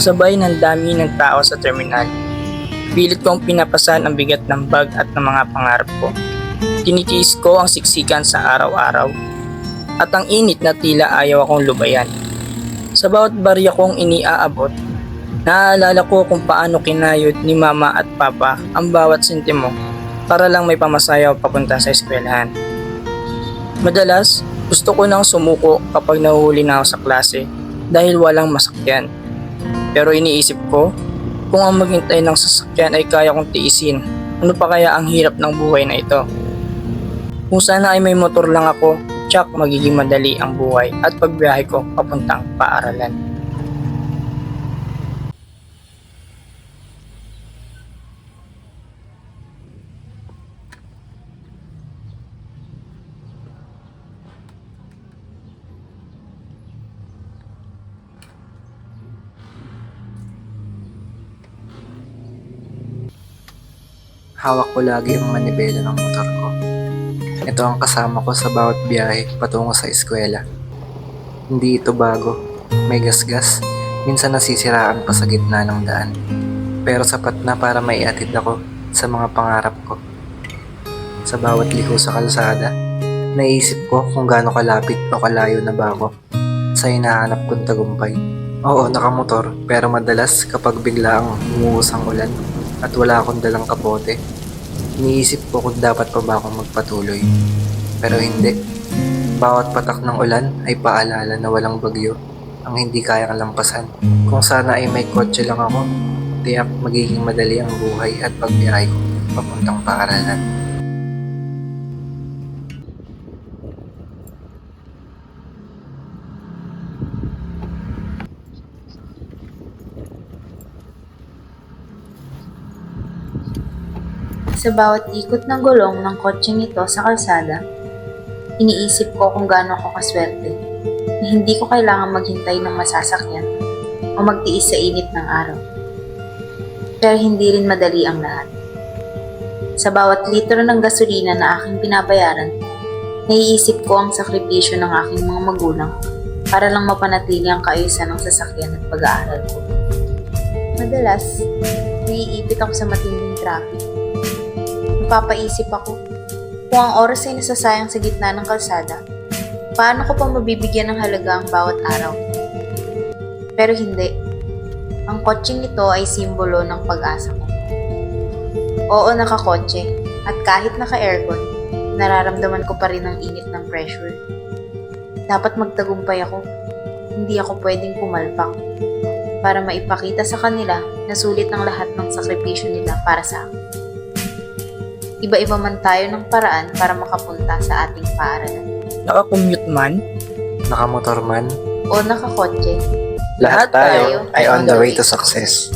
Sabay ng dami ng tao sa terminal. Pilit kong pinapasan ang bigat ng bag at ng mga pangarap ko. Tinitiis ko ang siksikan sa araw-araw. At ang init na tila ayaw akong lubayan. Sa bawat barya kong iniaabot, naaalala ko kung paano kinayod ni mama at papa ang bawat sintimo para lang may pamasayaw papunta sa eskwelahan. Madalas, gusto ko nang sumuko kapag nahuhuli na ako sa klase dahil walang masakyan. Pero iniisip ko, kung ang maghintay ng sasakyan ay kaya kong tiisin, ano pa kaya ang hirap ng buhay na ito? Kung sana ay may motor lang ako, tsak magiging madali ang buhay at pagbiyahe ko papuntang paaralan. Hawak ko lagi ang manibela ng motor ko. Ito ang kasama ko sa bawat biyahe patungo sa eskwela. Hindi ito bago. May gasgas. Minsan nasisiraan pa sa gitna ng daan. Pero sapat na para maiatid ako sa mga pangarap ko. Sa bawat liko sa kalsada, naisip ko kung gaano kalapit o kalayo na ba ako sa hinahanap kong tagumpay. Oo, nakamotor, pero madalas kapag bigla ang umuus ang ulan at wala akong dalang kapote, iniisip ko kung dapat pa ba akong magpatuloy. Pero hindi. Bawat patak ng ulan ay paalala na walang bagyo ang hindi kayang lampasan. Kung sana ay may kotse lang ako, tiyak magiging madali ang buhay at pagbiyahe ko papuntang paaralan. Sa bawat ikot ng gulong ng kotseng ito sa kalsada, iniisip ko kung gaano ako kaswerte na hindi ko kailangan maghintay ng masasakyan o magtiis sa init ng araw. Pero hindi rin madali ang lahat. Sa bawat litro ng gasolina na aking binabayaran, naiisip ko ang sakripisyo ng aking mga magulang para lang mapanatili ang kaayusan ng sasakyan at pag-aaral ko. Madalas, naiipit ako sa matinding traffic napapaisip ako, kung ang oras ay nasasayang sa gitna ng kalsada, paano ko pa mabibigyan ng halaga ang bawat araw? Pero hindi. Ang kotseng ito ay simbolo ng pag-asa ko. Oo, nakakotse. At kahit naka-aircon, nararamdaman ko pa rin ang init ng pressure. Dapat magtagumpay ako. Hindi ako pwedeng pumalpak para maipakita sa kanila na sulit ang lahat ng sakripisyo nila para sa akin. Iba-iba man tayo ng paraan para makapunta sa ating paaralan. Nakakommute man, Nakamotor man, O nakakotse, lahat tayo ay on the way to success.